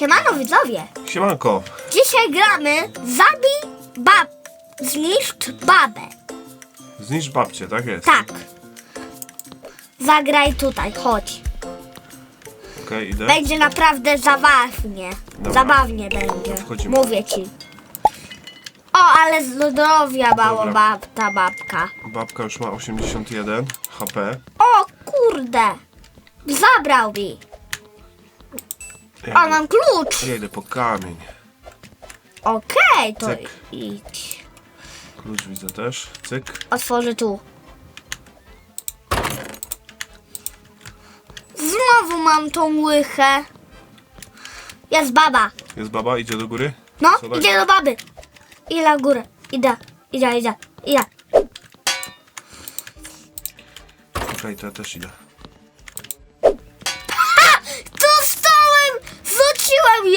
Siemano widzowie! Siemanko. Dzisiaj gramy Zabij bab... Zniszcz babę. Zniszcz babcię, tak jest? Tak. Zagraj tutaj, chodź. Okej, idę. Będzie naprawdę zabawnie. Dobra. Zabawnie będzie. Wchodzimy. Mówię ci. O, ale zdrowia mało bab, ta babka. Babka już ma 81 HP. O kurde! Zabrał mi. O, mam klucz. Ja idę po kamień. Okej, to Cyk. idź. Klucz widzę też. Cyk. Otworzę tu. Znowu mam tą łychę. Jest baba. Jest baba, idzie do góry. No, Zobacz. idzie do baby. Idę na górę. Idę, idę, idę, idę. Okej, to ja też idę.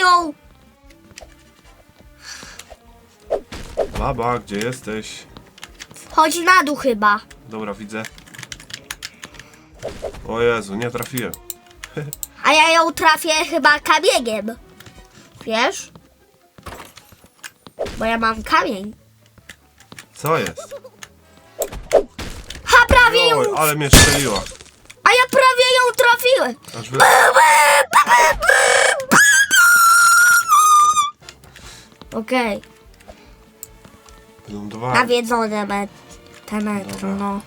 Ją! Baba, gdzie jesteś? Chodź na dół chyba. Dobra, widzę. O Jezu, nie trafiłem. A ja ją trafię chyba kamieniem. Wiesz? Bo ja mam kamień. Co jest? Ha, prawie ją... Oj, ale mnie strzeliła. A ja prawie ją trafiłem. Aż wy... Okej, Wylądowałem. nawiedzone met te metro, Dobra. no.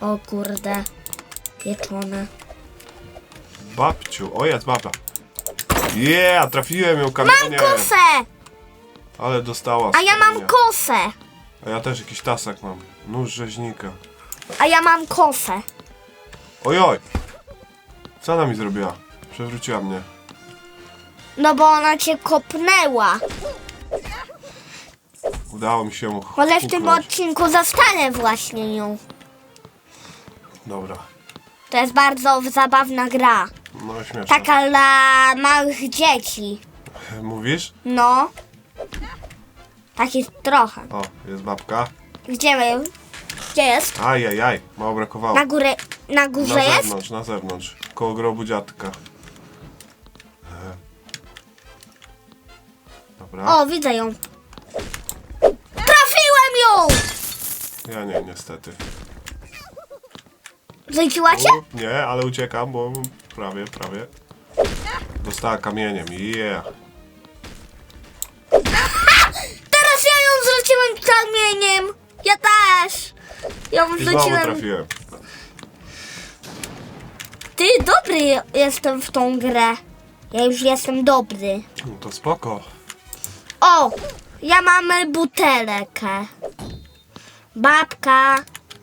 O kurde, pieczone. Babciu, o jest baba. Yeah, trafiłem ją Mam kosę! Ale dostała. A ja mam kamienia. kosę! A ja też jakiś tasak mam. Nóż rzeźnika. A ja mam kosę. Ojoj! Co ona mi zrobiła? Przewróciła mnie. No bo ona cię kopnęła. Udało mi się Może w tym odcinku zastanę właśnie ją. Dobra. To jest bardzo zabawna gra. No śmieszne. Taka dla małych dzieci. Mówisz? No. Taki trochę. O, jest babka. Gdzie my? Gdzie jest? Ajajaj, mało brakowało. Na górę, na Na górze jest? zewnątrz, na zewnątrz. Koło grobu dziadka. Dobra. O, widzę ją. Trafiłem ją! Ja nie, niestety. Zrzuciła cię? U, nie, ale uciekam, bo prawie, prawie. Dostała kamieniem. Yeah. Teraz ja ją zrzuciłem kamieniem. Ja też. Ją I znowu wrzuciłem. trafiłem. Ty dobry je- jestem w tą grę. Ja już jestem dobry. No to spoko. O! Ja mam butelkę. Babka.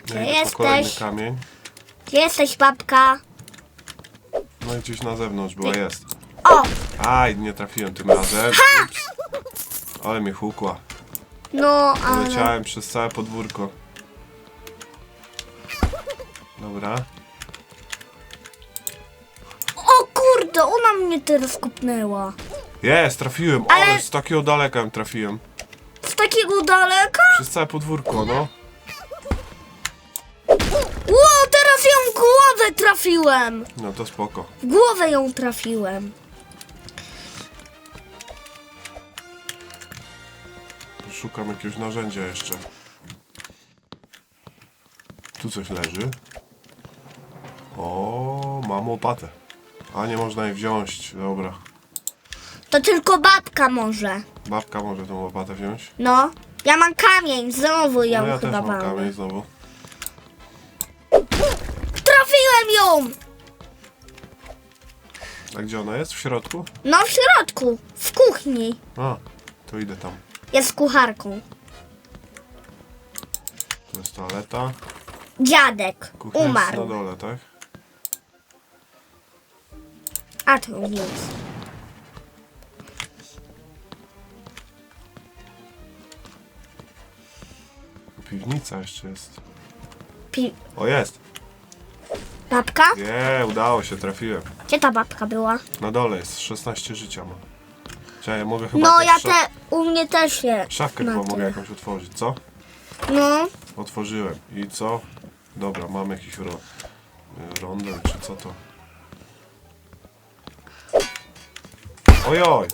Gdzie Ja po kolejny jesteś? kamień. Gdzie jesteś, babka? No i gdzieś na zewnątrz była, jest. O! Aj, nie trafiłem tym razem. Ups. Ale mnie hukła. No, ale... Leciałem przez całe podwórko. Dobra. O kurde, ona mnie teraz kupnęła. Jest, trafiłem, Ale- ale z takiego daleka ją trafiłem. Z takiego daleka? Przez całe podwórko, no. Ło, teraz ją w głowę trafiłem. No to spoko. W głowę ją trafiłem. Szukam jakiegoś narzędzia jeszcze. Tu coś leży. O, mam łopatę. A nie można jej wziąć. Dobra. To tylko babka może. Babka może tą łopatę wziąć. No. Ja mam kamień, znowu ją No ja też chyba mam mam. kamień znowu. Trafiłem ją! A gdzie ona jest? W środku? No w środku, w kuchni. A, to idę tam. Jest kucharką. To jest toaleta. Dziadek Kuchnia jest na umarł. dole, tak? A tu nic. Piwnica jeszcze jest. Pi- O, jest! babka? Nie, udało się, trafiłem. Gdzie ta babka była? Na dole jest, 16 życia ma. Czekaj, ja mogę chyba No jakąś ja szaf- te, u mnie też jest. Szafkę na chyba mogę jakąś otworzyć, co? No, Otworzyłem. I co? Dobra, mam jakiś ro... rondel, czy co to? Ojoj.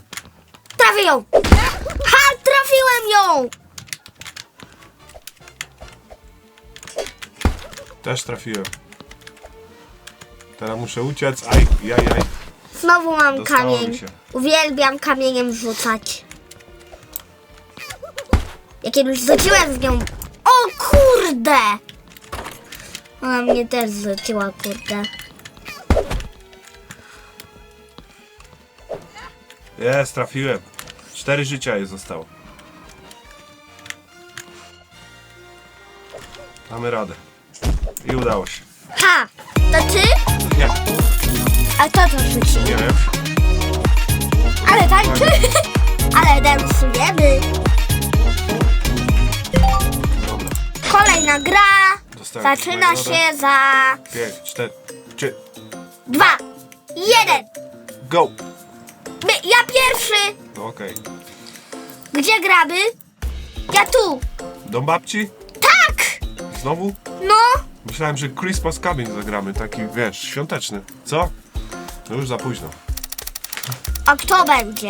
Trafię ją! Ha! Trafiłem ją! Też trafiłem. Teraz muszę uciec. Aj, jaj, jaj. Znowu mam Dostało mi kamień. się. Uwielbiam kamieniem rzucać. Ja kiedyś rzuciłem z nią. O kurde! Ona mnie też rzuciła, kurde. Jest, trafiłem. Cztery życia jej zostało. Mamy radę. I udało się. Ha! To ty? Nie, A kto to rzucił? nie wiem. Ale tańczy! Ale dansujemy! Dobra. Kolejna gra! Dostałem Zaczyna nagrodę. się za Pięć, cztery, trzy, dwa, jeden! go! My, ja pierwszy! No okej. Gdzie gramy? Ja tu! Dom babci? Tak! Znowu? No! Myślałem, że Christmas Cabin zagramy, taki wiesz, świąteczny. Co? No już za późno. A kto będzie?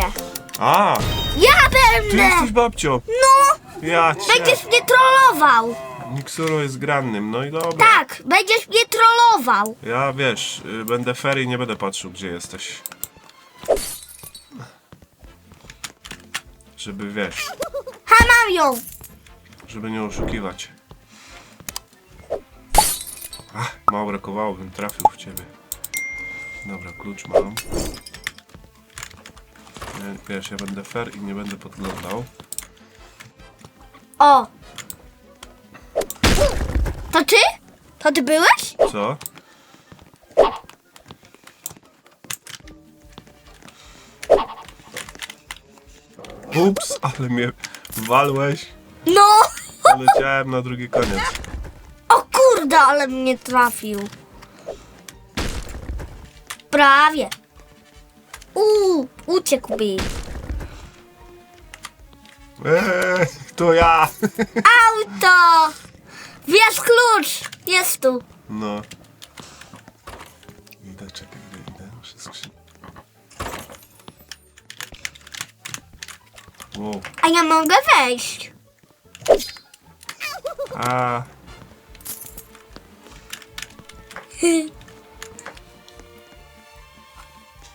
A, Ja ty będę! jesteś babcią. No! Ja cię. Będziesz mnie trollował! Miksuro jest grannym, no i dobra. Tak, będziesz mnie trollował! Ja wiesz, y, będę fair i nie będę patrzył, gdzie jesteś. Żeby wiesz, Ha, mam ją! żeby nie oszukiwać. Ach, mało brakowało, bym trafił w ciebie. Dobra, klucz mam. Nie, Wiesz, ja będę fair i nie będę podglądał. O! To ty? To ty byłeś? Co? Ups, ale mnie walłeś. No! Poleciałem na drugi koniec. Kurde, ale mnie trafił. Prawie. Uuu, uciekł mi. Eee, to ja! Auto! Wiesz klucz! Jest tu. No. Idę, czekaj, idę, idę. Muszę skrzynię. Wow. A ja mogę wejść. A.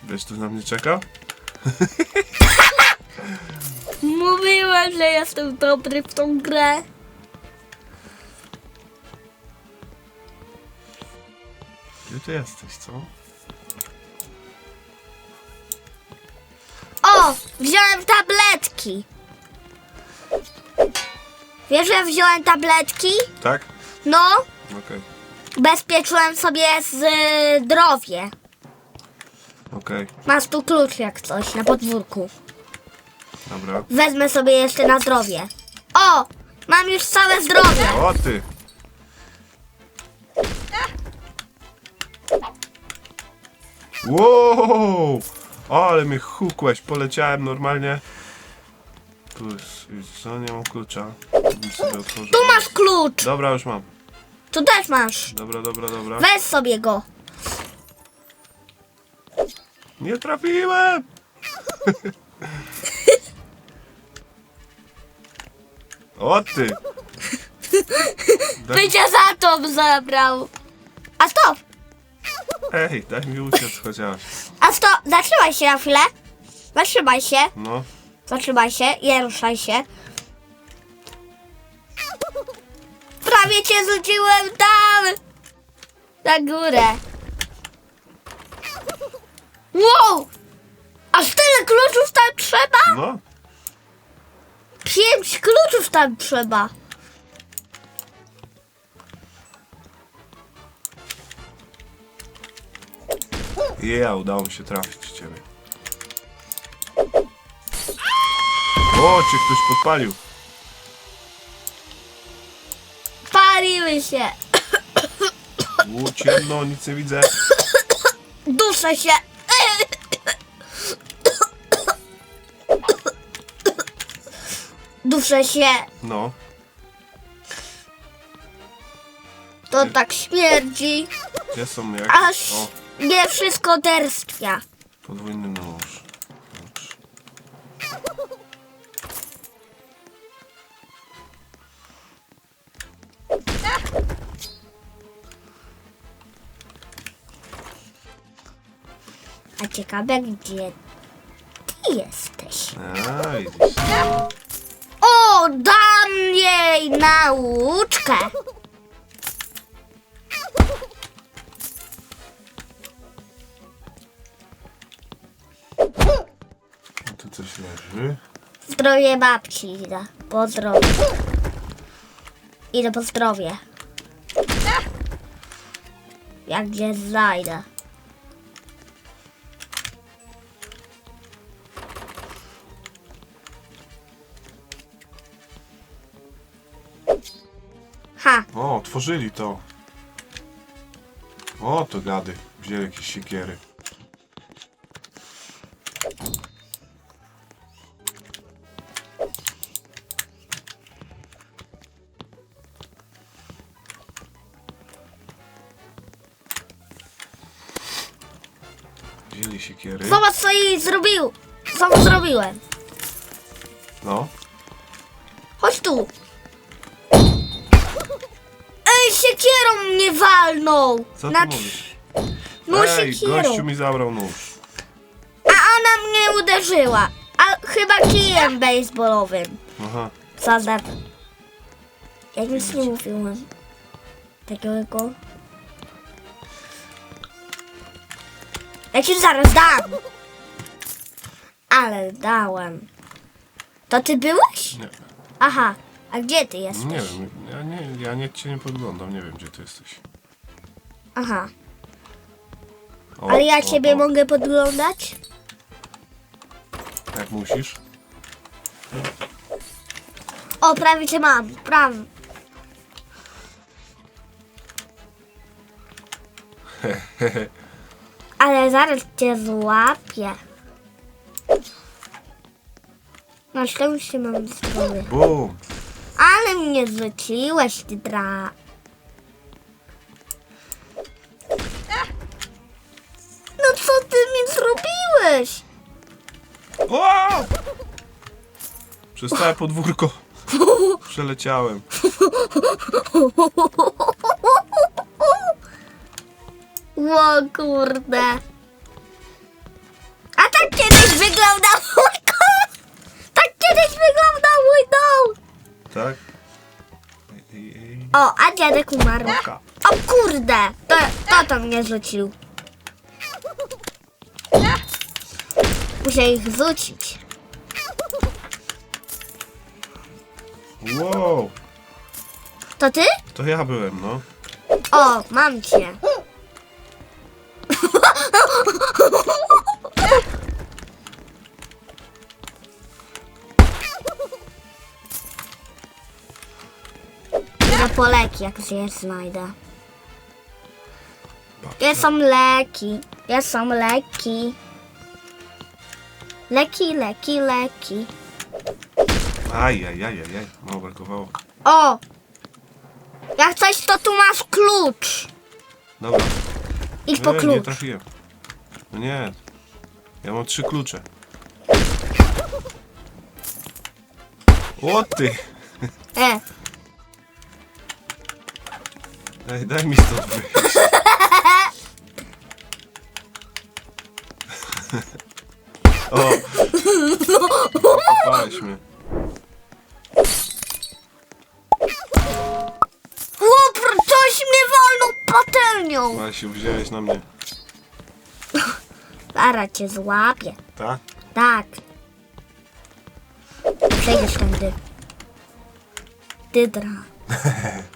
Wiesz, tu na mnie czeka? Mówiłem, że jestem dobry w tą grę. Gdzie ty jesteś, co? O! Wziąłem tabletki. Wiesz, że wziąłem tabletki? Tak? No, Okej, bezpieczyłem sobie zdrowie. okej, Masz tu klucz jak coś na podwórku. dobra. Wezmę sobie jeszcze na zdrowie. O! Mam już całe zdrowie. O ty! Wow! Ale mnie hukłeś, poleciałem normalnie. Tu jest, jest- co, nie mam klucza. Bym sobie otworzył. Tu masz klucz. Dobra, już mam. Tu też masz. Dobra, dobra, dobra. Weź sobie go. Nie trafiłem! O ty! Daj, Będzie za to zabrał. A stop! ej, daj mi uciec chociaż. A stop! Zatrzymaj się na chwilę. Zatrzymaj się. No, Zatrzymaj się. Nie ruszaj się. Prawie cię rzuciłem tam! Na górę. Wow! Aż tyle kluczów tam trzeba? no. Pięć kluczów tam trzeba. Ja, udało mi się trafić ciebie. O, cię ktoś podpalił. Paliły się. U, ciemno, nic nie widzę. Duszę się. Duszę się. No, To tak śmierdzi. gdzie są jakieś... Aż O, nie wszystko derstwia. podwójny ciekawe, gdzie ty jesteś. A, widzisz. O, dam jej nauczkę. A tu coś leży. Zdrowie babci idę. Pozdrowie. Idę po zdrowie. Jak gdzie znajdę. Otworzyli to. O, to gady. Wzięli jakieś siekiery. Wzięli siekiery. zobacz co jej zrobił. Co zrobiłem. No. Chodź tu. Siekierą mnie walnął. Co ty Na- mówisz? No Ej, siekierą. gościu mi zabrał nóż. A ona mnie uderzyła. A chyba kijem baseballowym. Aha. Zadar. Jak nic nie mówiłem. Takiego. Ja ci zaraz dam. Ale dałem. To ty byłeś? Nie. Aha. A gdzie ty jesteś? Nie wiem, ja nie, ja nie, cię nie podglądam, nie wiem gdzie ty jesteś. Aha. O, Ale ja o, ciebie o. mogę podglądać? Jak musisz? O, prawie cię mam. Prawie. Ale zaraz cię złapię. Na szczęście mam zdrowie. Bum! Ale mnie zleciłeś, ty dra. No co ty mi zrobiłeś? O! Przez całe podwórko przeleciałem. O kurde. A tak kiedyś wyglądał mój kot. Tak kiedyś wyglądał mój dom. Tak? O, a dziadek umarł. Oka. O kurde. To, to to mnie rzucił. Muszę ich rzucić. Wow! To ty? To ja byłem, no. O, mam cię. Po leki, jak je znajdę. Gdzie są leki? Gdzie są leki? Leki, leki, leki. Aj, aj, aj, aj, aj. Mało brakowało. O! Jak coś, to tu masz klucz. Dobra. Idź po Ej, nie klucz. trafiłem. No nie. Ja mam trzy klucze. O ty! E, Ej, daj mi stąd wyjść. O! Kopałeś mnie. Łopr, coś mnie walnął patelnią. Się wziąłeś na mnie. Zaraz cię złapię. Tak? Tak. Przejdziesz tędy. Dydra.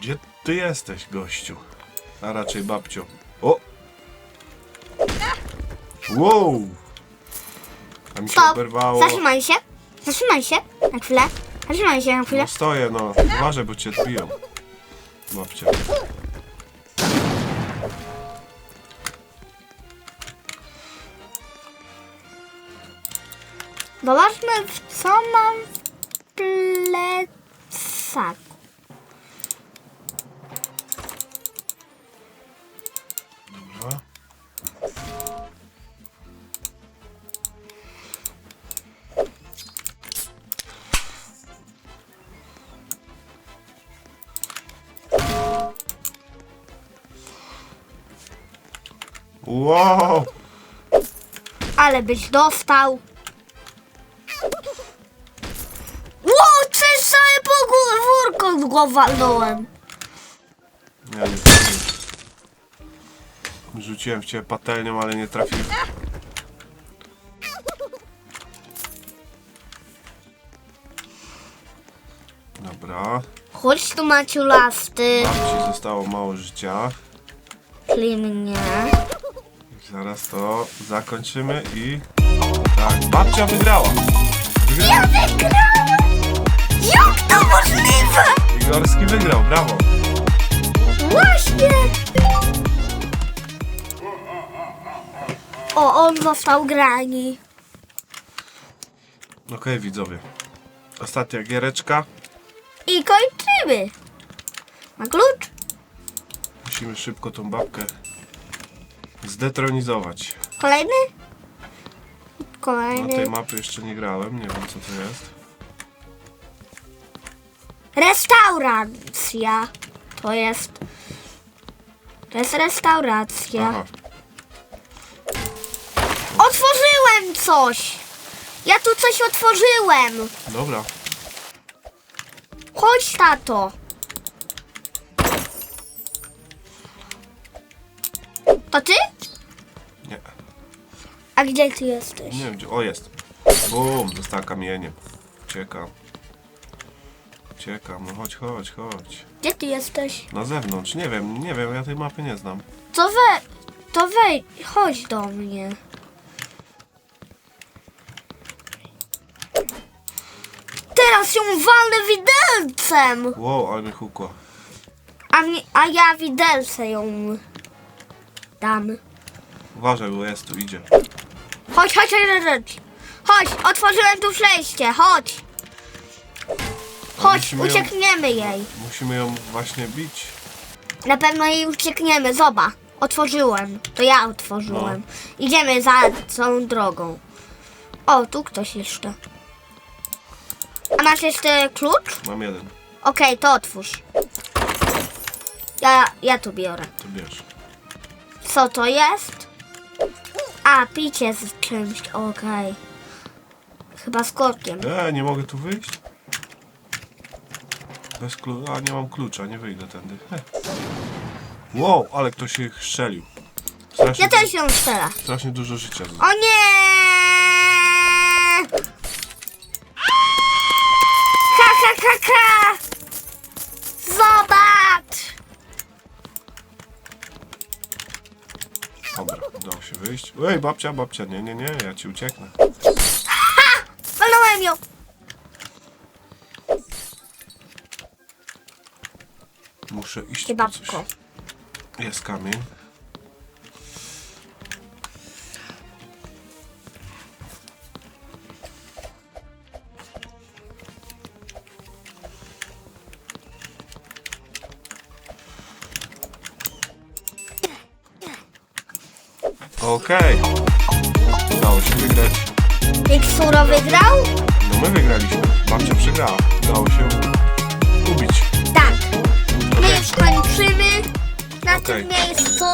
Gdzie ty jesteś, gościu? A raczej babciu. O! Wow! A mi się Stop. oberwało. Zatrzymaj się. Zatrzymaj się. Na chwilę. Zatrzymaj się na chwilę. No stoję, no. Uważaj, bo cię odbiją. Babcia. Zobaczmy, w co mam w plecach. Wow! Ale byś dostał. Wow, przecież całe podwórko w walnąłem. Ja nie trafiłem. Rzuciłem w ciebie patelnią, ale nie trafiłem. Dobra. Chodź tu Maciu lasty. Babci zostało mało życia. Kli mnie. Zaraz to zakończymy i... Tak, babcia wygrała. Ja wygrałem! Jak to możliwe? Igorski wygrał, brawo. Właśnie! O, on został grani. Okej, widzowie. Ostatnia giereczka. I kończymy. Ma klucz? Musimy szybko tą babkę zdetronizować. Kolejny? Na tej Kolejny. mapy jeszcze nie grałem, nie wiem co to jest. Restauracja. To jest. To jest restauracja. Aha, Otworzyłem coś! Ja tu coś otworzyłem! dobra. Chodź, tato! To ty? Nie, A gdzie ty jesteś? nie wiem gdzie. O, jest. Bum, dostała kamieniem. Uciekam. Uciekam, no chodź, chodź, chodź. Gdzie ty jesteś? Na zewnątrz, nie wiem, nie wiem, ja tej mapy nie znam. To we... To wej... Chodź do mnie. Teraz ją walnę widelcem! Wow, ale mi hukła. A, mi, a ja widelce ją dam. Uważaj, bo jest tu, idzie. Chodź, chodź, chodź, chodź. Chodź, otworzyłem tu przejście, chodź. Chodź, Musimy ją- uciekniemy jej. Musimy ją właśnie bić. Na pewno jej uciekniemy, zobacz. Otworzyłem, to ja otworzyłem. Idziemy za tą drogą. O, tu ktoś jeszcze. A masz jeszcze klucz? Mam jeden, Okej, to otwórz. Ja, ja tu biorę. to bierz. Co to jest? A, picie z czymś, okej. Chyba z korkiem. E, nie mogę tu wyjść? Bez klucza, a nie mam klucza, nie wyjdę tędy. Heh. Wow, ale ktoś się strzelił. Strasznie, Ja też ją strzela. strasznie dużo życia. O nie! Ha, ha, ha, ha! Wyjść. Ej, babcia, babcia, nie, nie, nie, ja ci ucieknę. Walnąłem ją! Muszę iść Ty po coś. babko. Jest kamień. Okej. Udało się wygrać. Miksuro wygrał? No my wygraliśmy. Babcia przegrała. Udało się ubić. Tak. My już kończymy na Okej. tym miejscu.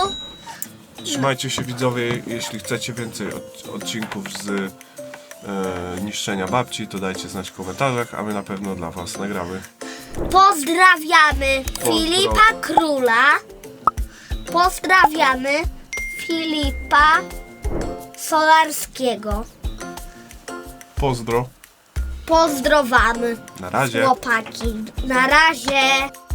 Trzymajcie się widzowie, jeśli chcecie więcej od, odcinków z e, niszczenia babci, to dajcie znać w komentarzach, a my na pewno dla was nagramy. Pozdrawiamy Filipa Króla. Pozdrawiamy Filipa Solarskiego. Pozdro, Pozdrowamy na razie. chłopaki. Na razie.